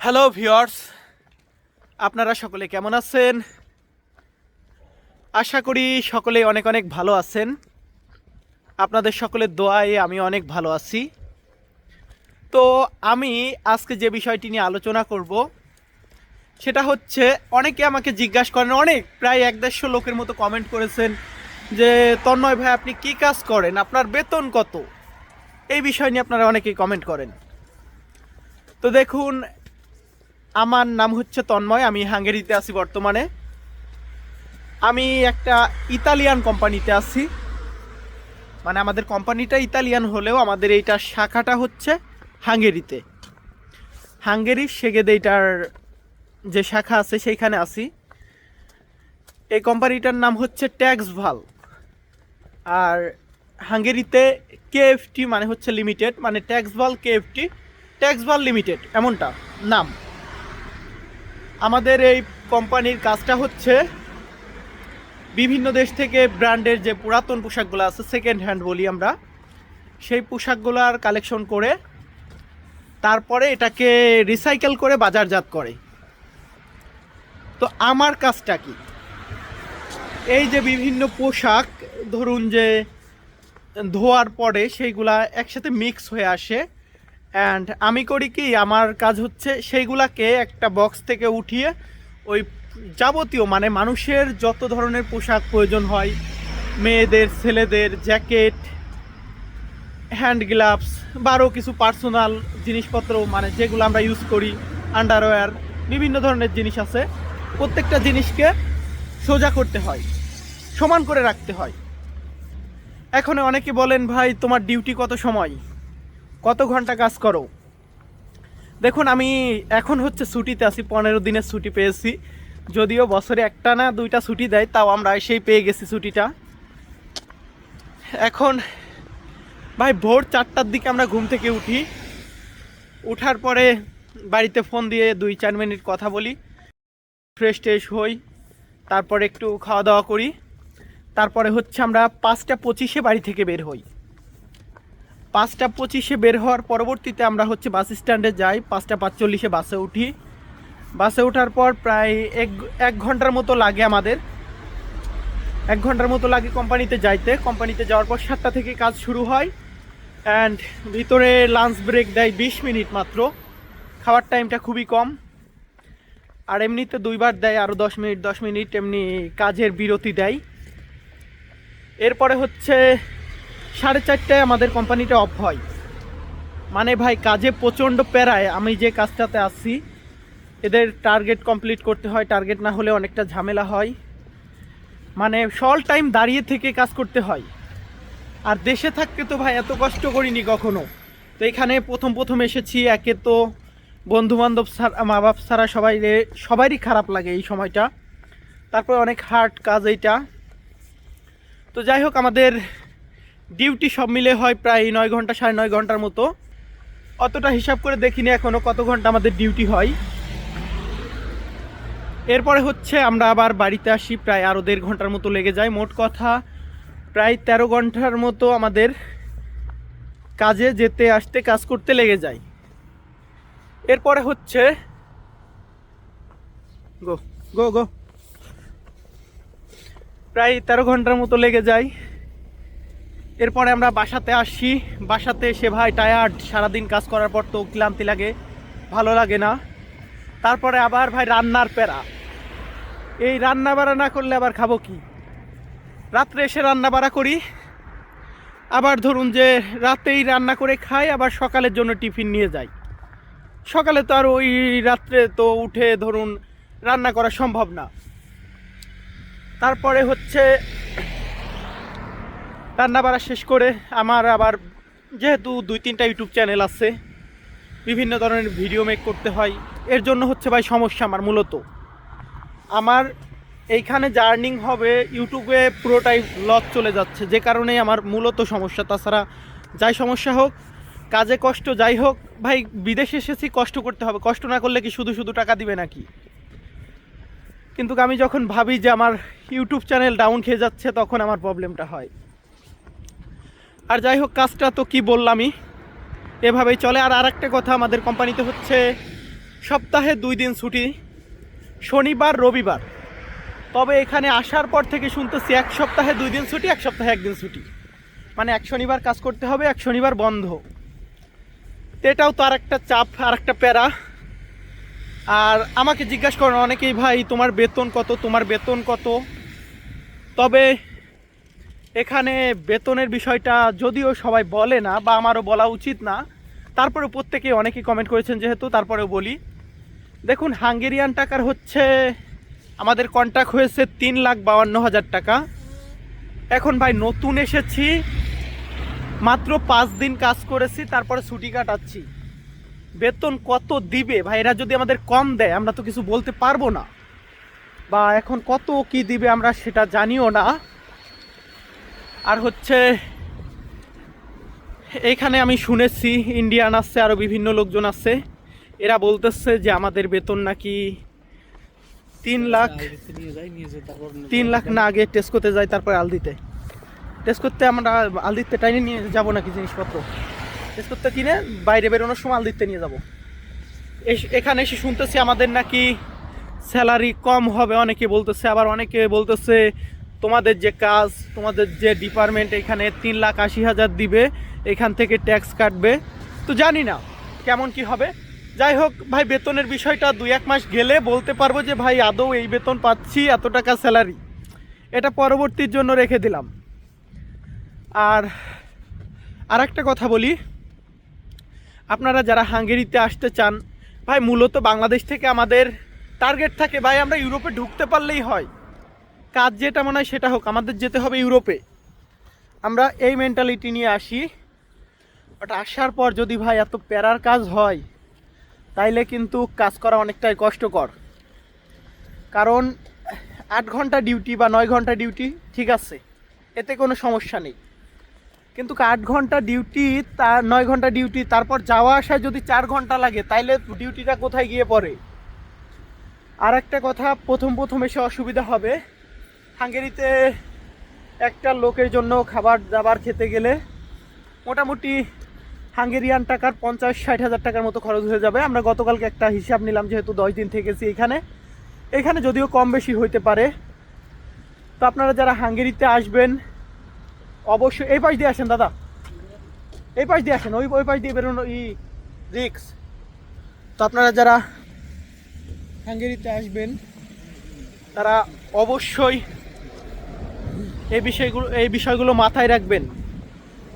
Hello viewers আপনারা সকলে কেমন আছেন? আশা করি সকলে অনেক অনেক ভালো আছেন। আপনাদের সকলের দোয়ায় আমি অনেক ভালো আছি। তো আমি আজকে যে বিষয়টি নিয়ে আলোচনা করব, সেটা হচ্ছে অনেকে আমাকে জিজ্ঞাসা করেন, অনেক, প্রায় এক দেড়শো লোকের মতো কমেন্ট করেছেন যে, তন্ময় ভাই, আপনি কি কাজ করেন? আপনার বেতন কত? এই বিষয় নিয়ে আপনারা অনেকেই কমেন্ট করেন। তো দেখুন আমার নাম হচ্ছে তন্ময়, আমি হাঙ্গেরিতে আছি বর্তমানে। আমি একটা ইতালিয়ান কোম্পানিতে আছি। মানে আমাদের কোম্পানিটা ইতালিয়ান হলেও আমাদের এইটা শাখাটা হচ্ছে হাঙ্গেরিতে। হাঙ্গেরি, সেগেদে এইটার যে শাখা আছে সেইখানে আছি। এই কোম্পানিটার নাম হচ্ছে ট্যাক্স ভালো আর হাঙ্গেরিতে কেএফটি মানে হচ্ছে লিমিটেড মানে ট্যাক্স ভালো কেএফটি ট্যাক্স ভালো লিমিটেড, এমনটা, নাম। আমাদের এই কোম্পানির কাজটা হচ্ছে বিভিন্ন দেশ থেকে ব্র্যান্ডের যে পুরাতন পোশাকগুলো আছে সেকেন্ড হ্যান্ড বলি আমরা, সেই পোশাকগুলোর কালেকশন করে তারপরে এটাকে রিসাইকেল করে বাজারজাত করে। তো আমার কাজটা কি? এই যে বিভিন্ন পোশাক, ধরুন যে ধোয়ার পরে সেইগুলা একসাথে মিক্স হয়ে আসে। অ্যান্ড আমি করি কি, আমার কাজ হচ্ছে সেইগুলাকে একটা বক্স থেকে উঠিয়ে ওই যাবতীয় মানে মানুষের যত ধরনের পোশাক প্রয়োজন হয়, মেয়েদের, ছেলেদের জ্যাকেট হ্যান্ড গ্লাভস বা আরও কিছু পার্সোনাল জিনিসপত্র মানে যেগুলো আমরা ইউজ করি আন্ডারওয়্যার বিভিন্ন ধরনের জিনিস আছে, প্রত্যেকটা জিনিসকে সোজা করতে হয়, সমান করে রাখতে হয়। এখন অনেকে বলেন, ভাই, তোমার ডিউটি কত সময়? কত ঘণ্টা কাজ করো? দেখুন, আমি এখন হচ্ছে ছুটিতে আছি, পনেরো দিনের ছুটি পেয়েছি। যদিও বছরে একটা না দুইটা ছুটি দেয়, তাও আমরা এসেই পেয়ে গেছি ছুটিটা। এখন, ভাই, ভোর চারটার দিকে আমরা ঘুম থেকে উঠি। উঠার পরে বাড়িতে ফোন দিয়ে দুই চার মিনিট কথা বলি। ফ্রেশ ট্রেশ হই, তারপরে একটু খাওয়া দাওয়া করি। তারপরে হচ্ছে আমরা পাঁচটা পঁচিশে বাড়ি থেকে বের হই। পাঁচটা পঁচিশে বের হওয়ার পরবর্তীতে আমরা হচ্ছে বাস স্ট্যান্ডে যাই, পাঁচটা পাঁচচল্লিশে বাসে উঠি। বাসে ওঠার পর প্রায় এক এক ঘণ্টার মতো লাগে আমাদের। এক ঘণ্টার মতো লাগে কোম্পানিতে যাইতে। কোম্পানিতে যাওয়ার পর সাতটা থেকে কাজ শুরু হয় অ্যান্ড ভিতরে লাঞ্চ ব্রেক দেয় বিশ মিনিট মাত্র। খাওয়ার টাইমটা খুবই কম। আর এমনিতে দুইবার দেয় আরও দশ মিনিট দশ মিনিট, এমনি কাজের বিরতি দেয়। এরপরে হচ্ছে সাড়ে চারটায় আমাদের কোম্পানিটা অফ হয়। মানে ভাই, কাজে প্রচণ্ড প্যারায়। আমি যে কাজটাতে আসছি এদের টার্গেট কমপ্লিট করতে হয়। টার্গেট না হলে অনেকটা ঝামেলা হয়। মানে সল টাইম দাঁড়িয়ে থেকে কাজ করতে হয়। আর দেশে থাকতে তো ভাই, এত কষ্ট করিনি কখনো। তো এখানে প্রথম প্রথম এসেছি, একে তো বন্ধু বান্ধব মা বাপ ছাড়া সবাই সবারই খারাপ লাগে এই সময়টা। তারপরে অনেক হার্ড কাজ এইটা। তো যাই হোক, আমাদের ডিউটি সব মিলে হয় প্রায় নয় ঘণ্টা, সাড়ে নয় ঘণ্টার মতো। অতটা হিসাব করে দেখিনি এখনও কত ঘণ্টা আমাদের ডিউটি হয়। এরপরে হচ্ছে আমরা আবার বাড়িতে আসি, প্রায় আরও দেড় ঘণ্টার মতো লেগে যায়। মোট কথা, প্রায় তেরো ঘণ্টার মতো আমাদের কাজে যেতে, আসতে, কাজ করতে লেগে যায়। এরপরে হচ্ছে, গো গো গো। প্রায় তেরো ঘণ্টার মতো লেগে যায়। এরপরে আমরা বাসাতে আসি বাসাতে এসে ভাই টায়ার্ড সারাদিন কাজ করার পর তো ক্লান্তি লাগে, ভালো লাগে না। তারপরে আবার ভাই রান্নার প্যারা। এই রান্না বাড়া না করলে আবার খাব কি? রাত্রে এসে রান্না বাড়া করি। আবার ধরুন যে রাতেই রান্না করে খাই, আবার সকালের জন্য টিফিন নিয়ে যাই। সকালে তো আর ওই রাত্রে তো উঠে ধরুন রান্না করা সম্ভব না। তারপরে হচ্ছে রান্না বাড়া শেষ করে আমার আবার যেহেতু দুই তিনটা ইউটিউব চ্যানেল আছে, বিভিন্ন ধরনের ভিডিও মেক করতে হয়, এর জন্য হচ্ছে ভাই সমস্যা আমার মূলত। আমার এইখানে জার্নিং হবে, ইউটিউবে পুরোটাই লস চলে যাচ্ছে, যে কারণে আমার মূলত সমস্যা। তাছাড়া যাই সমস্যা হোক, কাজে কষ্ট যাই হোক, ভাই বিদেশে এসেছি কষ্ট করতে হবে, কষ্ট না করলে কি শুধু শুধু টাকা দিবে নাকি? কিন্তু আমি যখন ভাবি যে আমার ইউটিউব চ্যানেল ডাউন খেয়ে যাচ্ছে, তখন আমার প্রবলেমটা হয়। আর যাই হোক, কাজটা তো কি বললামই। এভাবেই চলে। আর আরেকটা কথা আমাদের কোম্পানিতে হচ্ছে, সপ্তাহে দুই দিন ছুটি, শনিবার, রবিবার। তবে এখানে আসার পর থেকে শুনতেছি এক সপ্তাহে দুই দিন ছুটি, এক সপ্তাহে একদিন ছুটি। মানে এক শনিবার কাজ করতে হবে, এক শনিবার বন্ধ। এটাও তো আর একটা চাপ আর একটা প্যারা। আর আমাকে জিজ্ঞাসা করেন অনেকেই, ভাই, তোমার বেতন কত? তোমার বেতন কত? তবে এখানে বেতনের বিষয়টা যদিও সবাই বলে না বা আমারও বলা উচিত না, তারপরে প্রত্যেকে অনেকেই কমেন্ট করেছেন যেহেতু, তারপরেও বলি। দেখুন, হাঙ্গেরিয়ান টাকার হচ্ছে, আমাদের কন্ট্যাক্ট হয়েছে তিন লাখ বাউান্ন হাজার টাকা। এখন ভাই নতুন এসেছি, মাত্র পাঁচ দিন কাজ করেছি, তারপরে ছুটি কাটাচ্ছি। বেতন কত দিবে? ভাই, এরা যদি আমাদের কম দেয়, আমরা তো কিছু বলতে পারব না। বা এখন কত কি দিবে আমরা সেটা জানিও না। আর হচ্ছে এইখানে আমি শুনেছি, ইন্ডিয়ান আসছে আরও বিভিন্ন লোকজন আছে। এরা বলতেছে যে আমাদের বেতন নাকি তিন লাখ তিন লাখ না আগে টেস্ট করতে যাই, তারপরে আলদিতে। টেস্ট করতে আমরা আলদিতে টাইনে নিয়ে যাব নাকি জিনিসপত্র? টেস্ট করতে কিনে বাইরে বেরোনোর সময় আলদিতে নিয়ে যাব। এখানে এসে শুনতেছি আমাদের নাকি স্যালারি কম হবে, অনেকে বলতেছে, আবার অনেকে বলতেছে তোমাদের যে কাজ, তোমাদের যে ডিপার্টমেন্ট এখানে তিন লাখ আশি হাজার দিবে, এখান থেকে ট্যাক্স কাটবে। তো জানি না কেমন কি হবে। যাই হোক, ভাই, বেতনের বিষয়টা দুই এক মাস গেলে বলতে পারব যে, ভাই, আদৌ এই বেতন পাচ্ছি, এত টাকা স্যালারি এটা পরবর্তীর জন্য রেখে দিলাম। আর আর একটা কথা বলি। আপনারা যারা হাঙ্গেরিতে আসতে চান, ভাই, মূলত বাংলাদেশ থেকে আমাদের টার্গেট থাকে। ভাই, আমরা ইউরোপে ঢুকতে পারলেই হয়। কাজ যেটা মনে হয় সেটা হোক, আমাদের যেতে হবে ইউরোপে। আমরা এই মেন্টালিটি নিয়ে আসি। বাট আসার পর যদি ভাই এত প্যারার কাজ হয়, তাইলে কিন্তু কাজ করা অনেকটাই কষ্টকর। কারণ আট ঘণ্টা ডিউটি বা নয় ঘণ্টা ডিউটি ঠিক আছে, এতে কোনো সমস্যা নেই। কিন্তু আট ঘণ্টা ডিউটি তার নয় ঘণ্টা ডিউটি, তারপর যাওয়া আসায় যদি চার ঘণ্টা লাগে, তাইলে ডিউটিটা কোথায় গিয়ে পড়ে? আর একটা কথা, প্রথম প্রথম এসে অসুবিধা হবে হাঙ্গেরিতে একটা লোকের জন্য খাবার দাবার খেতে গেলে মোটামুটি হাঙ্গেরিয়ান টাকার পঞ্চাশ, ষাট হাজার টাকার মতো খরচ হয়ে যাবে। আমরা গতকালকে একটা হিসাব নিলাম, যেহেতু দশ দিন থেকেছি এখানে। এখানে যদিও কম বেশি হইতে পারে। তো আপনারা যারা হাঙ্গেরিতে আসবেন, অবশ্যই এই পাশ দিয়ে আসেন দাদা। এই পাশ দিয়ে আসেন, ওই ওই পাশ দিয়ে বেরোনো, ই, রিক্স। তো আপনারা যারা হাঙ্গেরিতে আসবেন, তারা অবশ্যই এই বিষয়গুলো এই বিষয়গুলো মাথায় রাখবেন।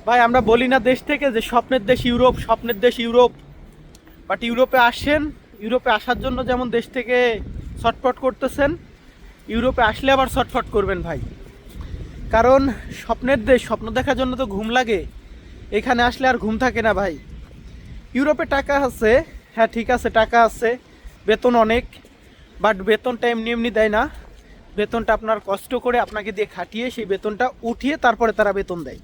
ভাই, আমরা বলি না দেশ থেকে যে স্বপ্নের দেশ ইউরোপ, স্বপ্নের দেশ ইউরোপ। বাট ইউরোপে আসেন, ইউরোপে আসার জন্য যেমন দেশ থেকে ছটফট করতেছেন, ইউরোপে আসলে আবার ছটফট করবেন ভাই। কারণ স্বপ্নের দেশ, স্বপ্ন দেখার জন্য তো ঘুম লাগে। এখানে আসলে আর ঘুম থাকে না ভাই। ইউরোপে টাকা আছে হ্যাঁ ঠিক আছে, টাকা আছে, বেতন অনেক। বাট বেতনটা এমনি এমনি দেয় না। বেতনটা আপনার কষ্ট করে আপনাকে দিয়ে খাটিয়ে সেই বেতনটা উঠিয়ে তারপরে তারা বেতন দেয়।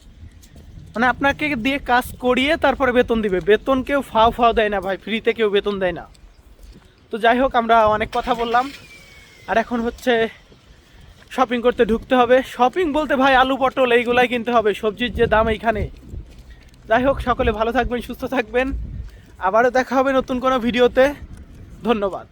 মানে আপনাকে দিয়ে কাজ করিয়ে তারপরে বেতন দিবে। বেতন কেউ ফাও ফাও দেয় না ভাই, ফ্রিতে কেউ বেতন দেয় না। তো যাই হোক, আমরা অনেক কথা বললাম। আর এখন হচ্ছে শপিং করতে ঢুকতে হবে। শপিং বলতে ভাই আলু, পটল এইগুলাই কিনতে হবে, সবজির যে দাম এইখানে। যাই হোক, সকলে ভালো থাকবেন, সুস্থ থাকবেন। আবারও দেখা হবে নতুন কোনো ভিডিওতে। ধন্যবাদ।